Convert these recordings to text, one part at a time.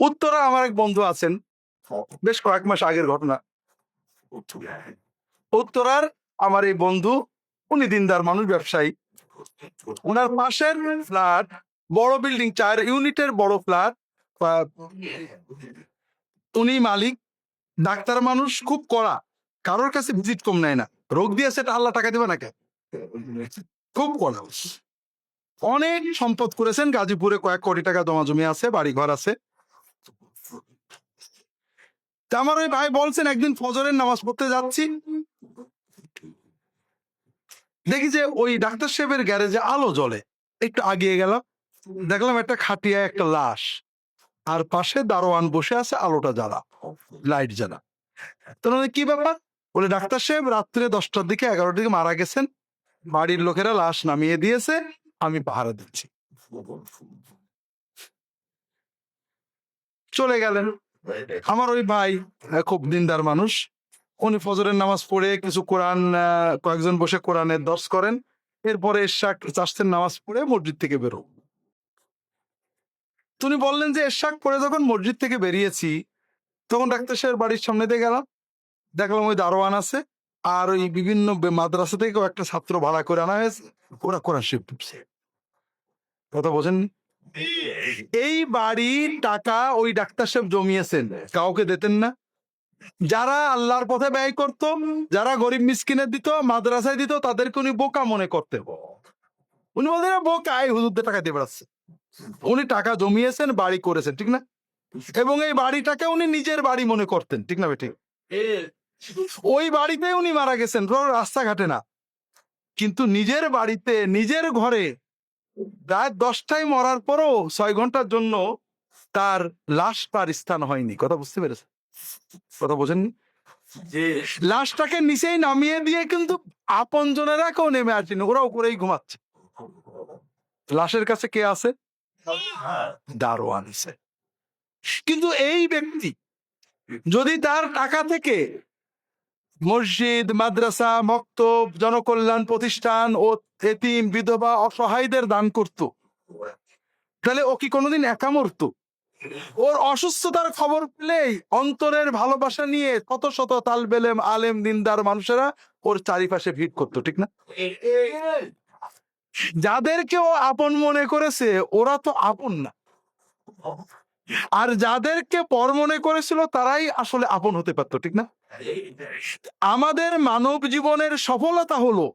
উত্তরা আমার এক বন্ধু আছেন। বেশ কয়েক মাস আগের ঘটনা। উত্তরার আমার এই বন্ধু, উনি দিনদার মানুষ, ব্যবসায়ী। ওনার পাশের ফ্ল্যাট বড় বিল্ডিং, চার ইউনিটের বড় ফ্ল্যাট। উনি মালিক, ডাক্তার মানুষ, খুব কড়া। কারোর কাছে ভিজিট কম নেয় না। রোগ দিয়ে সেটা আল্লাহ টাকা দিবে নাকি? খুব কড়া। অনেক সম্পদ করেছেন। গাজীপুরে কয়েক কোটি টাকা জমা জমি আছে বাড়ি ঘর আছে। আমার ওই ভাই বলছেন, একদিন ফজরের নামাজ পড়তে যাচ্ছি। দেখি যে ওই ডাক্তার সাহেবের গ্যারেজে আলো জ্বলে। একটু আগিয়ে গেলাম, দেখলাম একটা খাটিয়া একটা লাশ। আর পাশে দারোয়ান বসে আছে, আলোটা জ্বালা, লাইট জ্বালা। তো কি ব্যাপার? বলে, ডাক্তার সাহেব, রাত্রে দশটার দিকে, এগারোটার দিকে মারা গেছেন। বাড়ির লোকেরা লাশ নামিয়ে দিয়েছে, আমি পাহারা দিচ্ছি। চলে গেলেন। আমার ওই ভাই খুব দিনদার মানুষ। উনি ফজরের নামাজ পড়ে কিছু কোরআন কয়েকজন বসে কোরআনের দর্শ করেন। এরপরে এরশাক, চাষের নামাজ পড়ে মসজিদ থেকে বেরো তুমি বললেন যে, এরশাক পড়ে যখন মসজিদ থেকে বেরিয়েছি, তখন ডাক্তার সাহেবের বাড়ির সামনে দিয়ে গেলাম। দেখলাম ওই দারোয়ান আছে। আর ওই বিভিন্ন মাদ্রাসা থেকে একটা ছাত্র ভাড়া করে আনা হয়েছে। ওরা কোরআন শিব কথা বোঝেন এই বাড়ির টাকা ওই ডাক্তার সাহেব জমিয়েছেন। কাউকে দিতেন না। যারা আল্লাহর পথে ব্যয় করত, যারা গরিব মিসকিনের দিত, মাদ্রাসায় দিত, তাদেরকে উনি বোকা মনে করতেন। উনি বলতেন বোকা, এই হুজুরদের টাকা দিয়ে বেড়াচ্ছে। উনি টাকা জমিয়েছেন, বাড়ি করেছেন, ঠিক না? এবং এই বাড়িটাকে উনি নিজের বাড়ি মনে করতেন, ঠিক না বেঠিক ওই বাড়িতে উনি মারা গেছেন রাস্তাঘাটে না। কিন্তু নিজের বাড়িতে, নিজের ঘরে রাত দশটায় মরার পরও ছয় ঘণ্টার জন্য তার লাশ তার স্থান হয়নি। কথা বুঝতে পেরেছে কথা বোঝেননি? লাশটাকে নিচেই নামিয়ে দিয়ে কিন্তু আপন জনেরা কেউ নেমে আসেনি ওরা উপরেই ঘুমাচ্ছে। লাশের কাছে কে আছে? দারোয়ান আছে। কিন্তু এই ব্যক্তি যদি তার টাকা থেকে মসজিদ, মাদ্রাসা, মক্তব, জনকল্যাণ প্রতিষ্ঠান ও এতিম, বিধবা, অসহায়দের দান করত। তাহলে ও কি কোনোদিন একা মরত? ওর অসুস্থতার খবর পেলেই অন্তরের ভালোবাসা নিয়ে শত শত তালবেলেম, আলেম, দিনদার মানুষেরা ওর চারিপাশে ভিড় করতো, ঠিক না? যাদেরকে ও আপন মনে করেছে, ওরা তো আপন না। আর যাদেরকে পর মনে করেছিল, তারাই আসলে আপন হতে পারতো, ঠিক না? আমাদের মানব জীবনের সফলতা হলো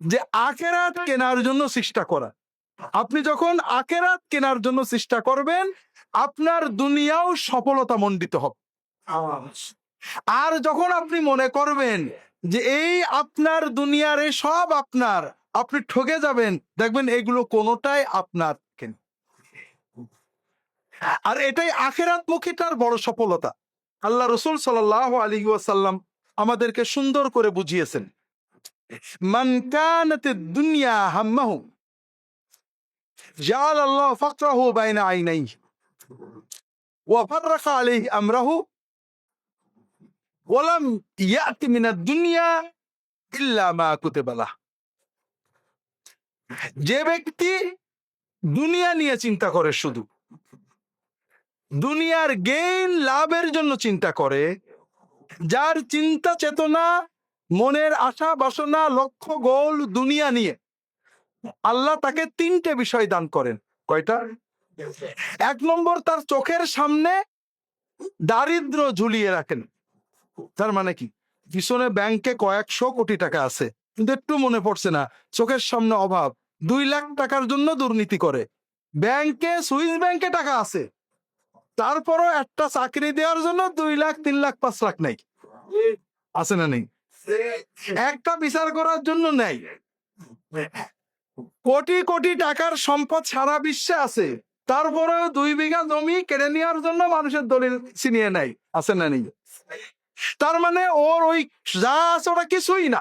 যে আকেরাত কেনার জন্য চেষ্টা করা। আপনি যখন আকেরাত কেনার জন্য চেষ্টা করবেন, আপনার দুনিয়াও সফলতা মণ্ডিত হবে। আর যখন আপনি মনে করবেন যে এই আপনার দুনিয়ার সব আপনার, আপনি ঠকে যাবেন, দেখবেন এগুলো কোনোটাই আপনার আর এটাই আখেরাত মুখীটার বড় সফলতা। আল্লাহ রসুল সাল্লাহ আলী ওয়াসাল্লাম আমাদেরকে সুন্দর করে বুঝিয়েছেন। মান কানাত দুনিয়া হাম্মাহু জাল আল্লাহ ফাকরাহু বাইনা আইনাইহি, ওয়া ফাররাকা আলাইহি আমরাহু ওয়ালাম ইয়াতি মিনাদ দুনিয়া ইল্লা মা কুতিবা লাহ। যে ব্যক্তি দুনিয়া নিয়ে চিন্তা করে শুধু দুনিয়ার গেইন লাভের জন্য চিন্তা করে, যার চিন্তা চেতনা, মনের আশা, বাসনা, লক্ষ্য, গোল দুনিয়া নিয়ে। আল্লাহ তাকে তিনটে বিষয় দান করেন। কয়টা? এক নম্বর, তার চোখের সামনে দারিদ্র ঝুলিয়ে রাখেন। তার মানে কি? পিছনে ব্যাংকে কয়েকশো কোটি টাকা আছে। কিন্তু একটু মনে পড়ছে না। চোখের সামনে অভাব। দুই লাখ টাকার জন্য দুর্নীতি করে। ব্যাংকে, সুইস ব্যাংকে টাকা আছে। তারপরও একটা চাকরি দেওয়ার জন্য দুই লাখ, তিন লাখ, পাঁচ লাখ নাই। আছে না নেই? একটা বিচার করার জন্য নেই। কোটি কোটি টাকার সম্পদ সারা বিশ্বে আছে। তারপরেও দুই বিঘা জমি কেড়ে নেওয়ার জন্য মানুষের দলিল ছিনিয়ে নেয়। আছে না নেই? তার মানে ওর ওই যা আছে ওটা কিছুই না।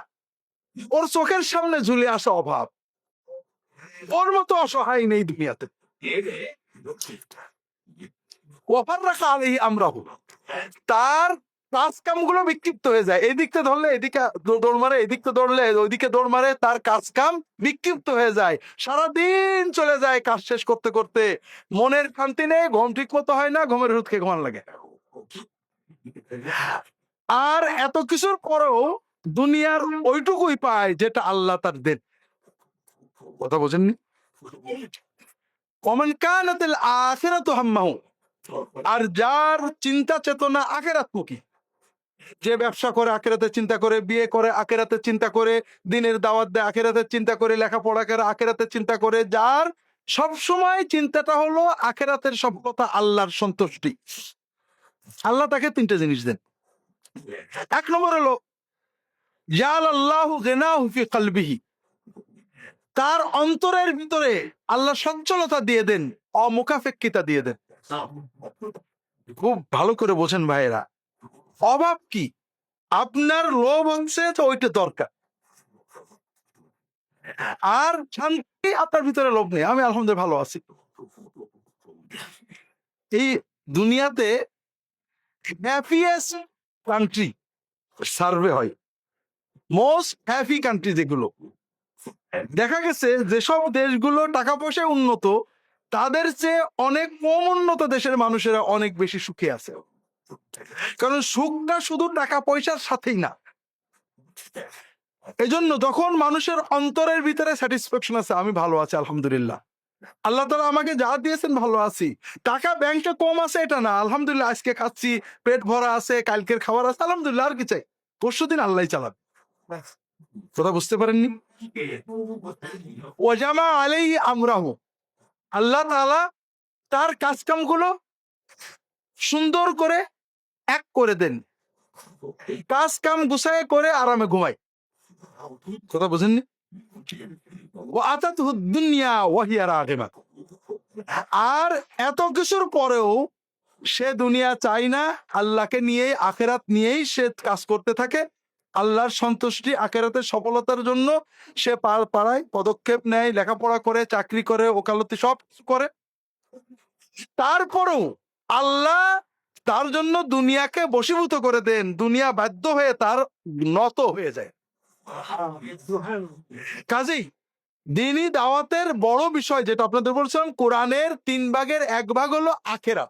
ওর চোখের সামনে ঝুলে আসা অভাব। ওর মতো অসহায় নেই দুনিয়াতে। ওফার রাখা আলি আমরা তার কাজ কামগুলো বিক্ষিপ্ত হয়ে যায়। এদিকতে ধরলে এদিকে দৌড় মারে, এদিকতে দৌড়লে ওইদিকে দৌড় মারে, তার কাজ কাম বিক্ষিপ্ত হয়ে যায়। সারাদিন চলে যায় কাজ শেষ করতে করতে। মনের শান্তি নেই, ঘুম ঠিক মতো হয় না, ঘুমের খেয়ে ঘুমান লাগে। আর এত কিছুর পরেও দুনিয়ার ওইটুকুই পায় যেটা আল্লাহ তার দেন। কথা বোঝেননি? কমন কানাতিল আখিরাতু হাম্মাহু। আর যার চিন্তা চেতনা আখেরাত আখেরাত্মুখী যে ব্যবসা করে আখেরাতে চিন্তা করে, বিয়ে করে আখেরাতে চিন্তা করে, দিনের দাওয়াত দেয় আখেরাতে চিন্তা করে, লেখাপড়া করে আখেরাতে চিন্তা করে, যার সব সময় চিন্তাটা হলো আখেরাতের সফলতা আল্লাহর সন্তুষ্টি। আল্লাহ তাকে তিনটে জিনিস দেন। এক নম্বর হলো জাল আল্লাহ গেনাহু ফি কলবিহি। তার অন্তরের ভিতরে আল্লাহ সচ্ছলতা দিয়ে দেন অমুখাফেক্ষিতা দিয়ে দেন। খুব ভালো করে বোঝেন ভাইয়েরা। অভাব কি? আপনার লোভ হচ্ছে তো ওইটা দরকার। আর শান্তি আপনার ভিতরে লোভ নেই। আমি আলহামদুলিল্লাহ ভালো আছি। এই দুনিয়াতে হ্যাপিয়েস্ট কান্ট্রি সার্ভে হয়। মোস্ট হ্যাপি কান্ট্রি যেগুলো। দেখা গেছে যেসব দেশগুলো টাকা পয়সায় উন্নত। তাদের চেয়ে অনেক কম উন্নত দেশের মানুষেরা অনেক বেশি সুখে আছে। কারণ সুখটা শুধু টাকা পয়সার সাথেই না। এজন্য যখন মানুষের অন্তরের ভিতরে স্যাটিসফ্যাকশন আছে, আমি ভালো আছি, আলহামদুলিল্লাহ। আল্লাহ তালা আমাকে যা দিয়েছেন, ভালো আছি। টাকা ব্যাংকে কম আছে, এটা না। আলহামদুলিল্লাহ, আজকে খাচ্ছি, পেট ভরা আছে, কালকের খাবার আছে, আলহামদুলিল্লাহ, আর কি চাই? পরশু দিন আল্লাহ চালাবে। কথা বুঝতে পারেননি? ওজামা আলাই আমরাহ। আল্লাহ তাআলা তার কাজকামগুলো সুন্দর করে এক করে দেন। কাজ কাম গুছায় করে আরামে ঘুমায়। কথা বুঝেননি? ও আতাত দুনিয়া ওয়াহিয়া রাগিবা আর এত কিছুর পরেও সে দুনিয়া চাই না, আল্লাহকে নিয়েই, আখেরাত নিয়েই সে কাজ করতে থাকে। আল্লাহর সন্তুষ্টি আখেরাতের সফলতার জন্য সে পার- পাড়ায় পদক্ষেপ নেয়, লেখাপড়া করে, চাকরি করে, ওকালতি সব করে। তারপরেও আল্লাহ তার জন্য দুনিয়াকে বশীভূত করে দেন, দুনিয়া বাধ্য হয়ে তার নত হয়ে যায়। কাজেই দিনই দাওয়াতের বড় বিষয় যেটা আপনাদের বলছিলাম, কোরআনের তিন ভাগের এক ভাগ হলো আখেরা।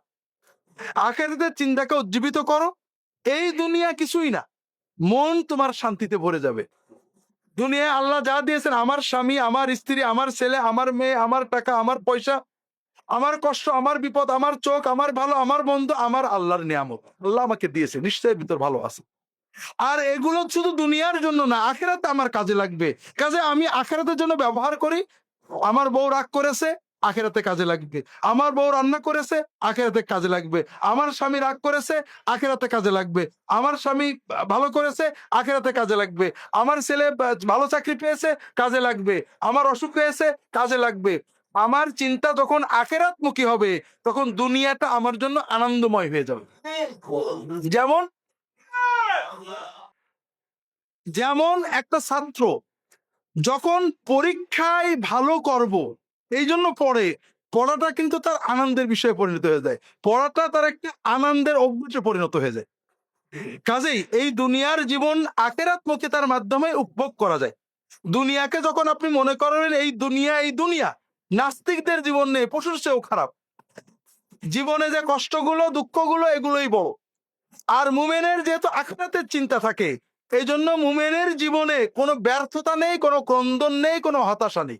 আখেরাতের চিন্তাকে উজ্জীবিত করো, এই দুনিয়া কিছুই না। মন তোমার শান্তিতে ভরে যাবে। দুনিয়ায় আল্লাহ যা দিয়েছেন, আমার স্বামী, আমার স্ত্রী, আমার ছেলে, আমার মেয়ে, আমার টাকা, আমার পয়সা, আমার কষ্ট, আমার বিপদ, আমার চোখ, আমার ভালো, আমার বন্ধু, আমার আল্লাহর নিয়ামত। আল্লাহ আমাকে দিয়েছে, নিশ্চয়ই ভিতর ভালো আছে। আর এগুলো শুধু দুনিয়ার জন্য না, আখেরাতে আমার কাজে লাগবে। কাজে আমি আখেরাতের জন্য ব্যবহার করি। আমার বউ রাগ করেছে আখেরাতে কাজে লাগবে। আমার বউ রান্না করেছে, আখেরাতে কাজে লাগবে। আমার স্বামী রাগ করেছে, আখেরাতে কাজে লাগবে। আমার স্বামী ভালো করেছে, আখেরাতে কাজে লাগবে। আমার ছেলে ভালো চাকরি পেয়েছে, কাজে লাগবে। আমার অসুখ হয়েছে, কাজে লাগবে। আমার চিন্তা যখন আখেরাতমুখী হবে, তখন দুনিয়াটা আমার জন্য আনন্দময় হয়ে যাবে। যেমন যেমন একটা ছাত্র যখন পরীক্ষায় ভালো করব এই জন্য পড়ে পড়াটা কিন্তু তার আনন্দের বিষয়ে পরিণত হয়ে যায়। পড়াটা তার একটা আনন্দের অভ্যাসে পরিণত হয়ে যায়। কাজেই এই দুনিয়ার জীবন আখেরাতমুখী তার মাধ্যমে উপভোগ করা যায়। দুনিয়াকে যখন আপনি মনে করেন এই দুনিয়া এই দুনিয়া, নাস্তিকদের জীবন নেই, পশুর চেয়েও খারাপ। জীবনে যে কষ্টগুলো, দুঃখগুলো, এগুলোই বড়। আর মুমেনের যেহেতু আখরাতের চিন্তা থাকে এই জন্য মুমেনের জীবনে কোনো ব্যর্থতা নেই, কোনো ক্রন্দন নেই, কোনো হতাশা নেই।